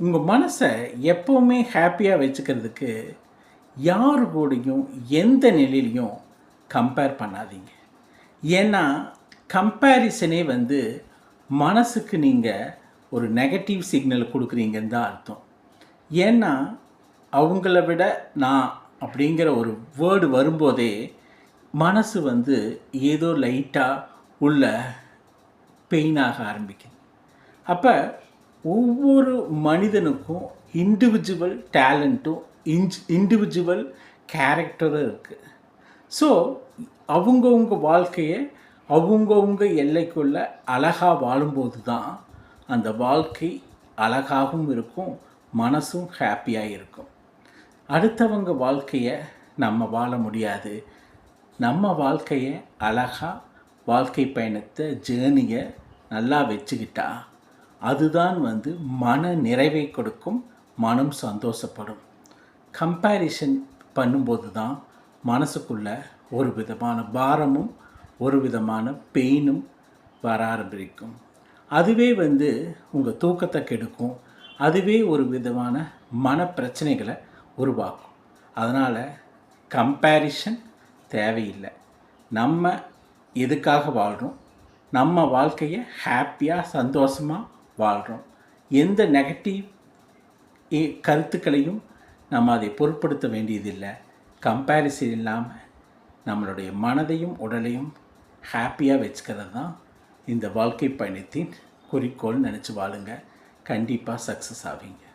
உங்கள் மனசை எப்போவுமே ஹாப்பியாக வச்சுக்கிறதுக்கு யார் கூடயும் எந்த நிலையிலையும் கம்பேர் பண்ணாதீங்க. ஏன்னா கம்பேரிசனே வந்து மனசுக்கு நீங்கள் ஒரு நெகட்டிவ் சிக்னல் கொடுக்குறீங்கன்னு தான் அர்த்தம். ஏன்னா அவங்கள விட நான் அப்படிங்கிற ஒரு வேர்டு வரும்போதே மனசு வந்து ஏதோ லைட்டாக உள்ள பெயினாக ஆரம்பிக்குது. அப்போ ஒவ்வொரு மனிதனுக்கும் இண்டிவிஜுவல் டேலண்ட்டும் இன்ஜ் இண்டிவிஜுவல் கேரக்டரும் இருக்குது ஸோ அவங்கவுங்க வாழ்க்கையை அவங்கவுங்க எல்லைக்குள்ள அழகாக வாழும்போது தான் அந்த வாழ்க்கை அழகாகவும் இருக்கும் மனசும் ஹாப்பியாக இருக்கும். அடுத்தவங்க வாழ்க்கையை நம்ம வாழ முடியாது. நம்ம வாழ்க்கையை அழகாக வாழ்க்கை பயணத்தை ஜேர்னியை நல்லா வச்சுக்கிட்டா அதுதான் வந்து மன நிறைவை கொடுக்கும் மனம் சந்தோஷப்படும். கம்பேரிசன் பண்ணும்போது தான் மனசுக்குள்ள ஒரு விதமான பாரமும் ஒரு விதமான பெயினும் வர ஆரம்பிக்கும். அதுவே வந்து உங்கள் தூக்கத்தை கெடுக்கும். அதுவே ஒரு விதமான மன பிரச்சனைகளை உருவாக்கும். அதனால் கம்பேரிஷன் தேவையில்லை. நம்ம எதுக்காக வாழ்கிறோம் நம்ம வாழ்க்கையை ஹாப்பியாக சந்தோஷமாக வாழ்கிறோம் எந்த நெகட்டிவ் கருத்துக்களையும் நம்ம அதை பொருட்படுத்த வேண்டியதில்லை. கம்பேரிசன் இல்லாமல் நம்மளுடைய மனதையும் உடலையும் ஹாப்பியாக வச்சுக்கிறது தான் இந்த வாழ்க்கை பயணத்தின் குறிக்கோள் நினச்சி வாழுங்க. கண்டிப்பாக சக்ஸஸ் ஆவீங்க.